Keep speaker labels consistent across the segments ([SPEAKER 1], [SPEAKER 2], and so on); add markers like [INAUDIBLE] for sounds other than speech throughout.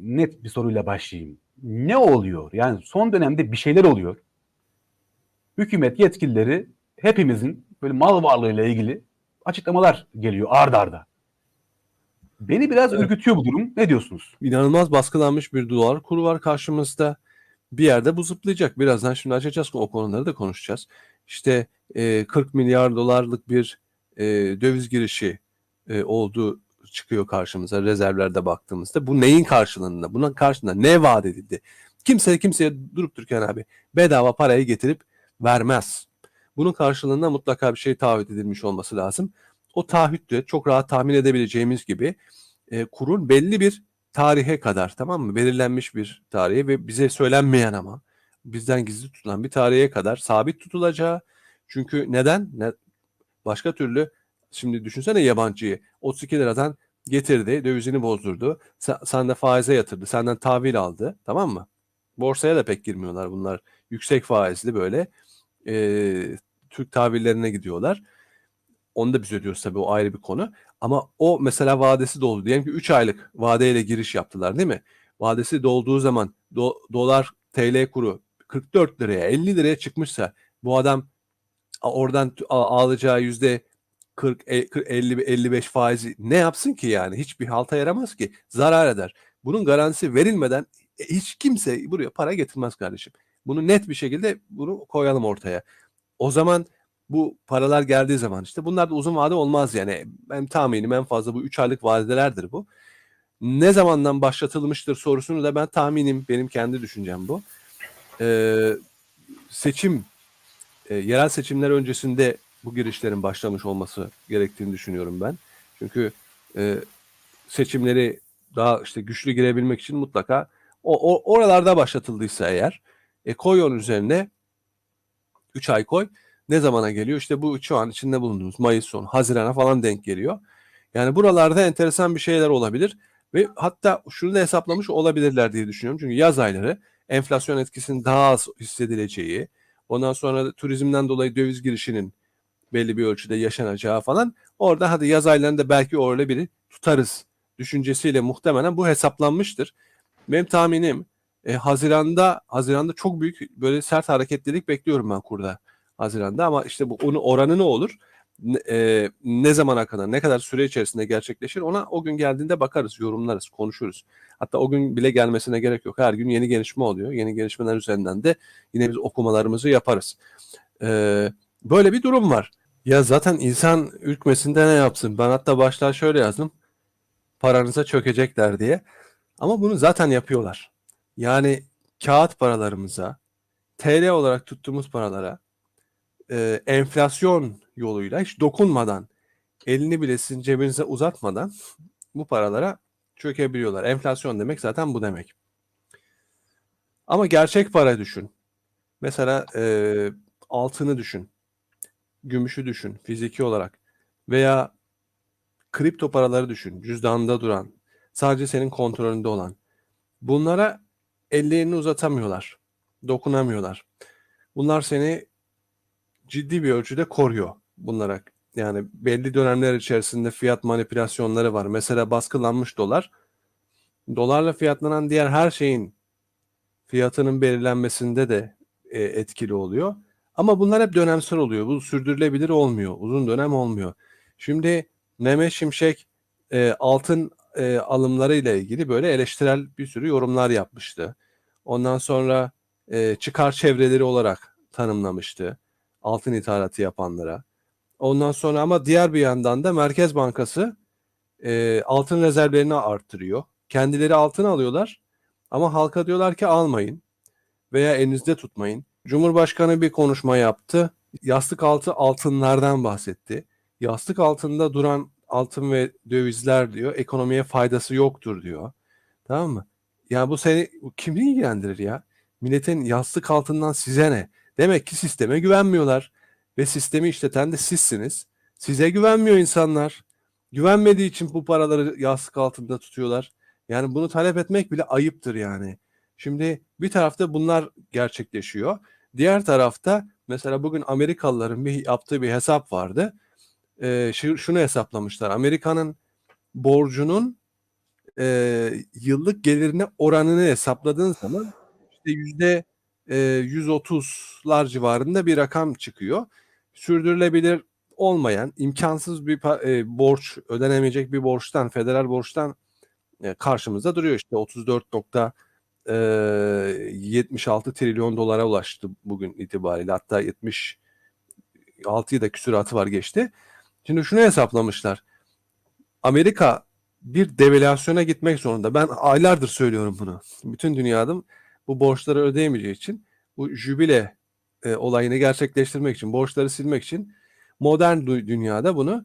[SPEAKER 1] net bir soruyla başlayayım. Ne oluyor? Yani son dönemde bir şeyler oluyor. Hükümet yetkilileri hepimizin böyle mal varlığıyla ilgili açıklamalar geliyor ard arda. Beni biraz
[SPEAKER 2] Evet.
[SPEAKER 1] ürkütüyor bu durum. Ne diyorsunuz?
[SPEAKER 2] İnanılmaz baskılanmış bir dolar kuru var karşımızda. Bir yerde bu zıplayacak. Birazdan şimdi açacağız o konuları da konuşacağız. İşte e, 40 milyar dolarlık bir e, döviz girişi e, olduğu çıkıyor karşımıza rezervlerde baktığımızda. Bu neyin karşılığında? Buna karşılığında ne vaat edildi? Kimse kimseye durup dururken abi bedava parayı getirip vermez. Bunun karşılığında mutlaka bir şey taahhüt edilmiş olması lazım. O taahhüt de çok rahat tahmin edebileceğimiz gibi e, kurun belli bir tarihe kadar tamam mı? Belirlenmiş bir tarihe ve bize söylenmeyen ama bizden gizli tutulan bir tarihe kadar sabit tutulacağı. Çünkü neden? Ne, başka türlü şimdi düşünsene yabancıyı 32 liradan getirdi, dövizini bozdurdu. Sen, sen de faize yatırdı, senden tahvil aldı tamam mı? Borsaya da pek girmiyorlar bunlar. Yüksek faizli böyle e, Türk tahvillerine gidiyorlar. Onu da biz ödüyoruz tabii o ayrı bir konu. Ama o mesela vadesi doldu. Diyelim ki 3 aylık vadeyle giriş yaptılar değil mi? Vadesi dolduğu zaman do- dolar TL kuru 44 liraya 50 liraya çıkmışsa bu adam oradan t- a- alacağı yüzde 40, e- 40 50 55 faizi ne yapsın ki yani? Hiçbir halta yaramaz ki. Zarar eder. Bunun garantisi verilmeden e, hiç kimse buraya para getirmez kardeşim. Bunu net bir şekilde bunu koyalım ortaya. O zaman bu paralar geldiği zaman işte bunlar da uzun vade olmaz yani. Ben tahminim en fazla bu 3 aylık vadelerdir bu. Ne zamandan başlatılmıştır sorusunu da ben tahminim benim kendi düşüncem bu. Ee, seçim e, yerel seçimler öncesinde bu girişlerin başlamış olması gerektiğini düşünüyorum ben. Çünkü e, seçimleri daha işte güçlü girebilmek için mutlaka o, o oralarda başlatıldıysa eğer e, koy onun üzerine 3 ay koy. Ne zamana geliyor? İşte bu şu an içinde bulunduğumuz Mayıs sonu, Haziran'a falan denk geliyor. Yani buralarda enteresan bir şeyler olabilir ve hatta şunu da hesaplamış olabilirler diye düşünüyorum. Çünkü yaz ayları enflasyon etkisinin daha az hissedileceği, ondan sonra turizmden dolayı döviz girişinin belli bir ölçüde yaşanacağı falan. Orada hadi yaz aylarında belki öyle biri tutarız düşüncesiyle muhtemelen bu hesaplanmıştır. Benim tahminim e, Haziran'da Haziran'da çok büyük böyle sert hareketlilik bekliyorum ben kurda. Haziran'da ama işte bu onun oranı ne olur? Ne, e, ne zamana kadar, ne kadar süre içerisinde gerçekleşir ona o gün geldiğinde bakarız, yorumlarız, konuşuruz. Hatta o gün bile gelmesine gerek yok. Her gün yeni gelişme oluyor. Yeni gelişmeler üzerinden de yine biz okumalarımızı yaparız. E, böyle bir durum var. Ya zaten insan ürkmesinde ne yapsın? Ben hatta başlığa şöyle yazdım. Paranıza çökecekler diye. Ama bunu zaten yapıyorlar. Yani kağıt paralarımıza, TL olarak tuttuğumuz paralara e, enflasyon yoluyla hiç dokunmadan, elini bile sizin cebinize uzatmadan bu paralara çökebiliyorlar. Enflasyon demek zaten bu demek. Ama gerçek para düşün. Mesela e, altını düşün. Gümüşü düşün fiziki olarak. Veya kripto paraları düşün. Cüzdanında duran. Sadece senin kontrolünde olan. Bunlara ellerini uzatamıyorlar. Dokunamıyorlar. Bunlar seni ciddi bir ölçüde koruyor bunlara. Yani belli dönemler içerisinde fiyat manipülasyonları var. Mesela baskılanmış dolar. Dolarla fiyatlanan diğer her şeyin fiyatının belirlenmesinde de e, etkili oluyor. Ama bunlar hep dönemsel oluyor. Bu sürdürülebilir olmuyor. Uzun dönem olmuyor. Şimdi Mehmet Şimşek e, altın e, alımları ile ilgili böyle eleştirel bir sürü yorumlar yapmıştı. Ondan sonra e, çıkar çevreleri olarak tanımlamıştı altın ithalatı yapanlara. Ondan sonra ama diğer bir yandan da Merkez Bankası e, altın rezervlerini arttırıyor. Kendileri altın alıyorlar ama halka diyorlar ki almayın veya elinizde tutmayın. Cumhurbaşkanı bir konuşma yaptı. Yastık altı altınlardan bahsetti. Yastık altında duran altın ve dövizler diyor ekonomiye faydası yoktur diyor. Tamam mı? Ya bu seni kimi ilgilendirir ya? Milletin yastık altından size ne? Demek ki sisteme güvenmiyorlar ve sistemi işleten de sizsiniz. Size güvenmiyor insanlar. Güvenmediği için bu paraları yastık altında tutuyorlar. Yani bunu talep etmek bile ayıptır yani. Şimdi bir tarafta bunlar gerçekleşiyor. Diğer tarafta mesela bugün Amerikalıların bir yaptığı bir hesap vardı. Ee, şu- şunu hesaplamışlar. Amerika'nın borcunun e, yıllık gelirine oranını hesapladığın zaman işte yüzde e, 130'lar civarında bir rakam çıkıyor. Sürdürülebilir olmayan, imkansız bir e, borç, ödenemeyecek bir borçtan, federal borçtan e, karşımızda duruyor. İşte 34.76 trilyon dolara ulaştı bugün itibariyle. Hatta 76'yı da küsuratı var geçti. Şimdi şunu hesaplamışlar. Amerika bir devalüasyona gitmek zorunda. Ben aylardır söylüyorum bunu. Bütün dünyada bu borçları ödeyemeyeceği için bu jübile e, olayını gerçekleştirmek için, borçları silmek için modern dü- dünyada bunu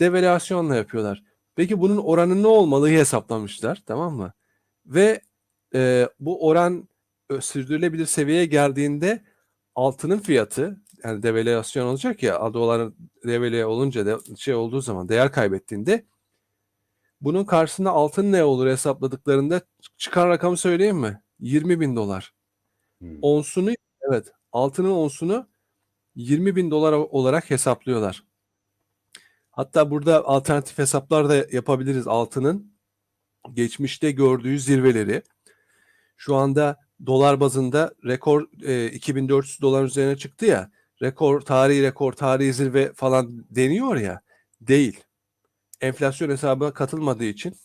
[SPEAKER 2] devalüasyonla yapıyorlar. Peki bunun oranı ne olmalı hesaplamışlar tamam mı? Ve e, bu oran ö, sürdürülebilir seviyeye geldiğinde altının fiyatı yani devalüasyon olacak ya doların devalüe olunca de, şey olduğu zaman değer kaybettiğinde bunun karşısında altın ne olur hesapladıklarında çıkan rakamı söyleyeyim mi? 20 bin dolar.
[SPEAKER 1] Hmm.
[SPEAKER 2] Onsunu evet altının onsunu 20 bin dolar olarak hesaplıyorlar. Hatta burada alternatif hesaplar da yapabiliriz altının geçmişte gördüğü zirveleri. Şu anda dolar bazında rekor e, 2400 dolar üzerine çıktı ya. Rekor, tarihi rekor, tarihi zirve falan deniyor ya. Değil. Enflasyon hesabına katılmadığı için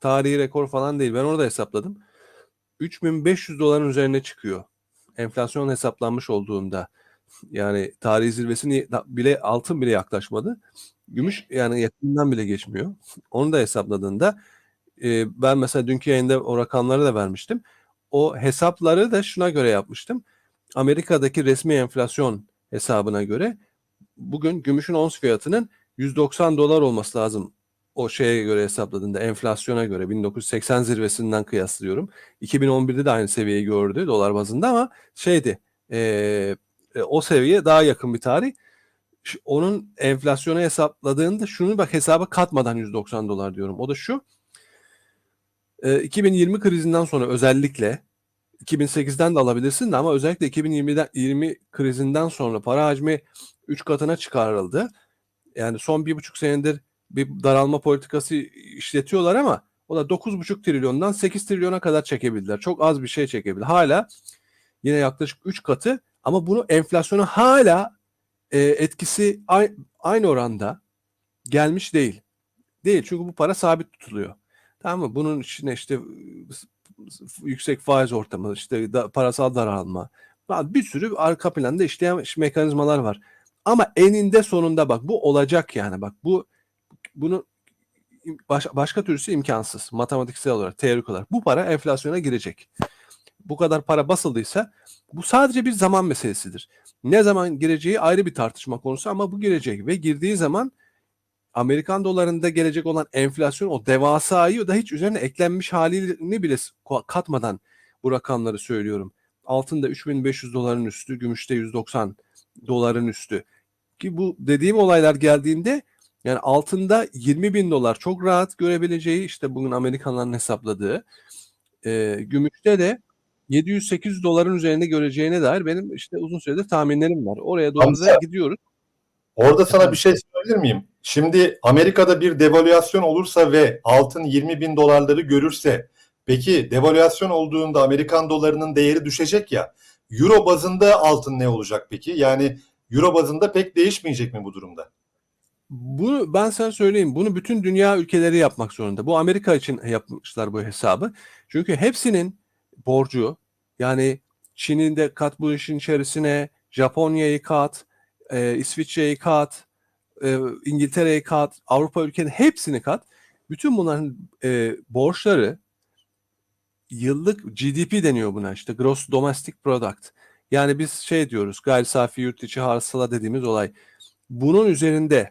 [SPEAKER 2] tarihi rekor falan değil. Ben orada hesapladım. 3500 doların üzerine çıkıyor. Enflasyon hesaplanmış olduğunda. Yani tarihi zirvesini bile altın bile yaklaşmadı. Gümüş yani yakından bile geçmiyor. Onu da hesapladığında e, ben mesela dünkü yayında o rakamları da vermiştim. O hesapları da şuna göre yapmıştım. Amerika'daki resmi enflasyon hesabına göre bugün gümüşün ons fiyatının 190 dolar olması lazım. O şeye göre hesapladığında enflasyona göre 1980 zirvesinden kıyaslıyorum. 2011'de de aynı seviyeyi gördü dolar bazında ama şeydi e, o seviye daha yakın bir tarih. Onun enflasyona hesapladığında şunu bak hesaba katmadan 190 dolar diyorum. O da şu. E, 2020 krizinden sonra özellikle 2008'den de alabilirsin de ama özellikle 2020'den 20 krizinden sonra para hacmi 3 katına çıkarıldı. Yani son bir buçuk senedir bir daralma politikası işletiyorlar ama o da 9,5 trilyondan 8 trilyona kadar çekebildiler. Çok az bir şey çekebildiler. Hala yine yaklaşık 3 katı ama bunu enflasyona hala e, etkisi ay- aynı oranda gelmiş değil. Değil çünkü bu para sabit tutuluyor. Tamam mı? Bunun içine işte yüksek faiz ortamı, işte da, parasal daralma, bir sürü arka planda işleyen mekanizmalar var. Ama eninde sonunda bak bu olacak yani bak bu bunu baş, başka türlüsü imkansız matematiksel olarak teorik olarak bu para enflasyona girecek. Bu kadar para basıldıysa bu sadece bir zaman meselesidir. Ne zaman gireceği ayrı bir tartışma konusu ama bu girecek ve girdiği zaman Amerikan dolarında gelecek olan enflasyon o devasayı da hiç üzerine eklenmiş halini bile katmadan bu rakamları söylüyorum. Altında 3500 doların üstü, gümüşte 190 doların üstü. Ki bu dediğim olaylar geldiğinde yani altında 20 bin dolar çok rahat görebileceği işte bugün Amerikanların hesapladığı e, gümüşte de 700-800 doların üzerinde göreceğine dair benim işte uzun süredir tahminlerim var. Oraya doğru da gidiyoruz.
[SPEAKER 3] Orada sana bir şey söyleyebilir miyim? Şimdi Amerika'da bir devalüasyon olursa ve altın 20 bin dolarları görürse peki devalüasyon olduğunda Amerikan dolarının değeri düşecek ya Euro bazında altın ne olacak peki? Yani Euro bazında pek değişmeyecek mi bu durumda?
[SPEAKER 2] Bunu ben sana söyleyeyim. Bunu bütün dünya ülkeleri yapmak zorunda. Bu Amerika için yapmışlar bu hesabı. Çünkü hepsinin borcu yani Çin'in de kat bu işin içerisine, Japonya'yı kat, e, İsviçre'yi kat, e, İngiltere'yi kat, Avrupa ülkenin hepsini kat. Bütün bunların e, borçları yıllık GDP deniyor buna işte Gross Domestic Product. Yani biz şey diyoruz gayri safi yurt içi hasıla dediğimiz olay. Bunun üzerinde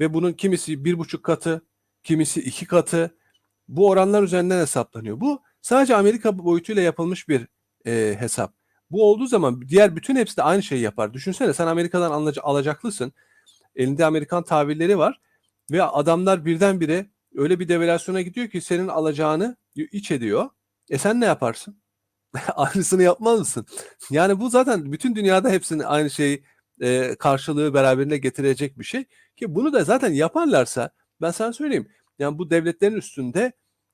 [SPEAKER 2] ve bunun kimisi bir buçuk katı, kimisi iki katı bu oranlar üzerinden hesaplanıyor. Bu sadece Amerika boyutuyla yapılmış bir e, hesap. Bu olduğu zaman diğer bütün hepsi de aynı şeyi yapar. Düşünsene sen Amerika'dan alacaklısın. Elinde Amerikan tahvilleri var ve adamlar birdenbire öyle bir devalüasyona gidiyor ki senin alacağını iç ediyor. E sen ne yaparsın? [LAUGHS] Aynısını yapmaz mısın? Yani bu zaten bütün dünyada hepsinin aynı şeyi e, karşılığı beraberine getirecek bir şey. Ki bunu da zaten yaparlarsa ben sana söyleyeyim. Yani bu devletlerin üstünde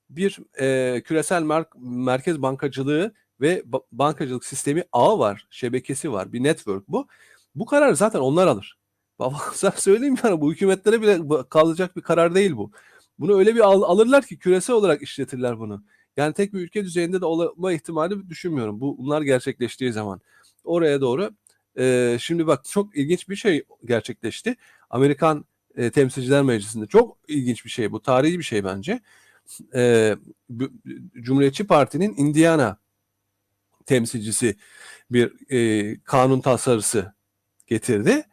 [SPEAKER 2] bir e, küresel mer- merkez bankacılığı ve ba- bankacılık sistemi ağı var, şebekesi var, bir network bu. Bu kararı zaten onlar alır. [LAUGHS] Sen söyleyeyim sana bu hükümetlere bile kalacak bir karar değil bu. Bunu öyle bir al- alırlar ki küresel olarak işletirler bunu. Yani tek bir ülke düzeyinde de olma ihtimali düşünmüyorum. Bu bunlar gerçekleştiği zaman oraya doğru. e, şimdi bak çok ilginç bir şey gerçekleşti. Amerikan e, Temsilciler Meclisi'nde çok ilginç bir şey bu. Tarihi bir şey bence. E, Cumhuriyetçi Parti'nin Indiana temsilcisi bir e, kanun tasarısı getirdi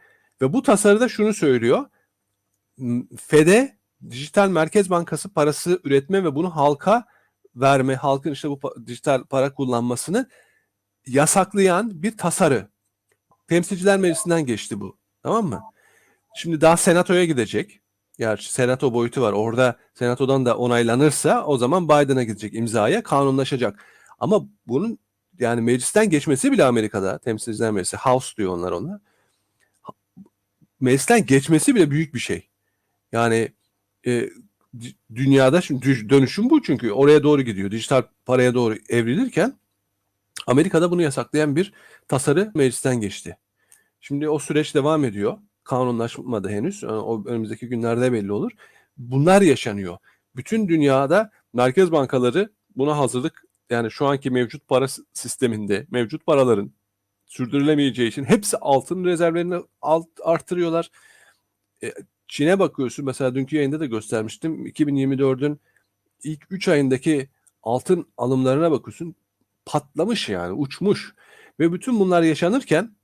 [SPEAKER 2] ve bu tasarıda şunu söylüyor. FED'e dijital merkez bankası parası üretme ve bunu halka verme, halkın işte bu dijital para kullanmasını yasaklayan bir tasarı. Temsilciler Meclisi'nden geçti bu. Tamam mı? Şimdi daha senatoya gidecek. Gerçi senato boyutu var. Orada senatodan da onaylanırsa o zaman Biden'a gidecek imzaya kanunlaşacak. Ama bunun yani meclisten geçmesi bile Amerika'da temsilciler meclisi House diyor onlar ona. Meclisten geçmesi bile büyük bir şey. Yani e, dünyada şimdi dönüşüm bu çünkü oraya doğru gidiyor. Dijital paraya doğru evrilirken Amerika'da bunu yasaklayan bir tasarı meclisten geçti. Şimdi o süreç devam ediyor. Kanunlaşmadı henüz. O önümüzdeki günlerde belli olur. Bunlar yaşanıyor. Bütün dünyada merkez bankaları buna hazırlık yani şu anki mevcut para sisteminde mevcut paraların sürdürülemeyeceği için hepsi altın rezervlerini alt, artırıyorlar. E, Çin'e bakıyorsun mesela dünkü yayında da göstermiştim. 2024'ün ilk 3 ayındaki altın alımlarına bakıyorsun. Patlamış yani uçmuş. Ve bütün bunlar yaşanırken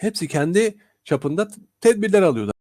[SPEAKER 2] hepsi kendi çapında tedbirler alıyorlar.